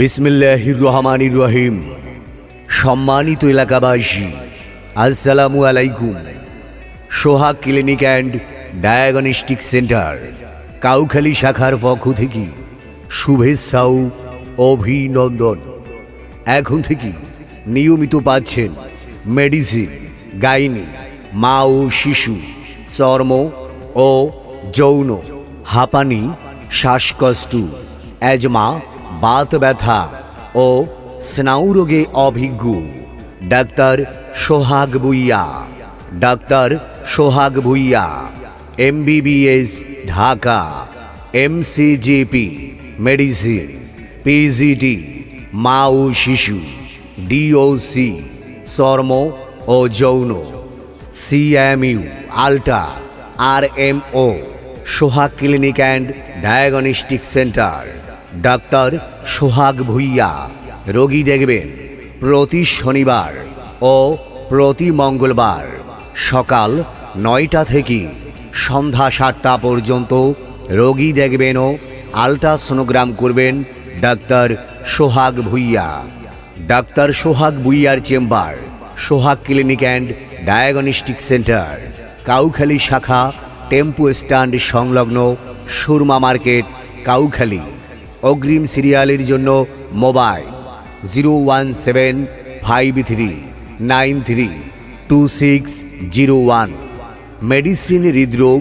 বিসমিল্লাহির রহমানির রহিম। সম্মানিত এলাকাবাসী, আসসালামু আলাইকুম। Sohag clinic and diagnostic centre, Kaukhali শাখার পক্ষ থেকে শুভেচ্ছা ও অভিনন্দন। এখন থেকে নিয়মিত পাচ্ছেন মেডিসিন, গাইনি, মা ও শিশু, চর্ম ও যৌন, হাঁপানি, শ্বাসকষ্ট, অ্যাজমা বাত ব্যথা ও স্নায়ুরোগে অভিজ্ঞ। Doctor Sohag Bhuiya. Doctor Sohag Bhuiya. MBBS, Dhaka. MCGP, medicine. PGT, মা ও শিশু। ডিওসি, চর্ম ও যৌন। CMU ultra R M O Sohag clinic and diagnostic centre. Doctor Sohag Bhuiya. রোগী দেখবেন প্রতি শনিবার ও প্রতি মঙ্গলবার সকাল নয়টা থেকে সন্ধ্যা সাতটা পর্যন্ত রোগী দেখবেন ও আলট্রাসোনোগ্রাম করবেন doctor Sohag Bhuiyan. Doctor Sohag ভুইয়ার chamber, Sohag clinic and diagnostic centre, Kaukhali শাখা, টেম্পু স্ট্যান্ড সংলগ্ন সুরমা মার্কেট, কাউখালী। অগ্রিম সিরিয়ালের জন্য mobile zero one seven five three nine three two six zero one. Medicine হৃদরোগ